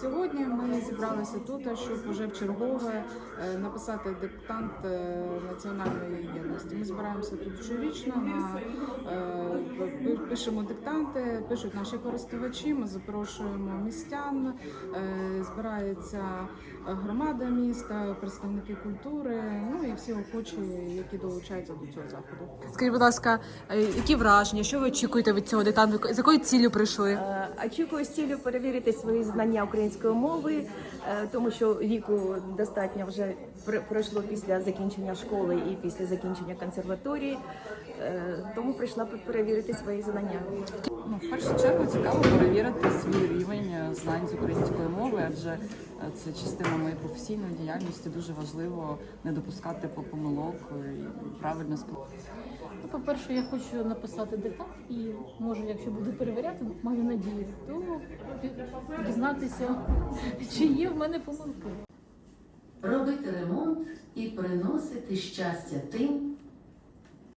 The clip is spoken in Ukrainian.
Сьогодні ми зібралися тут, щоб вже в чергове е, написати диктант е, національної єдності. Ми збираємося тут щорічно на е, пишемо диктанти, пишуть наші користувачі. Ми запрошуємо містян, збирається громада міста, представники культури, ну і всі охочі, які долучаються до цього заходу. Скажіть, будь ласка, які враження? Що ви очікуєте від цього диктанту? З якою ціллю прийшли? Очікую з цілею перевірити свої знання української мови, е, тому що віку достатньо вже пройшло після закінчення школи і після закінчення консерваторії. Е, Тому прийшла перевірити свої знання. Ну, в першу чергу цікаво перевірити свій рівень е, знань з української мови, адже це частина моєї професійної діяльності. Дуже важливо не допускати помилок і правильно спілкуватися. Ну, По-перше, я хочу написати диктант, і може, якщо буду перевіряти, маю надію, то дізнатися, чи є в мене помилки. робити ремонт і приносити щастя тим,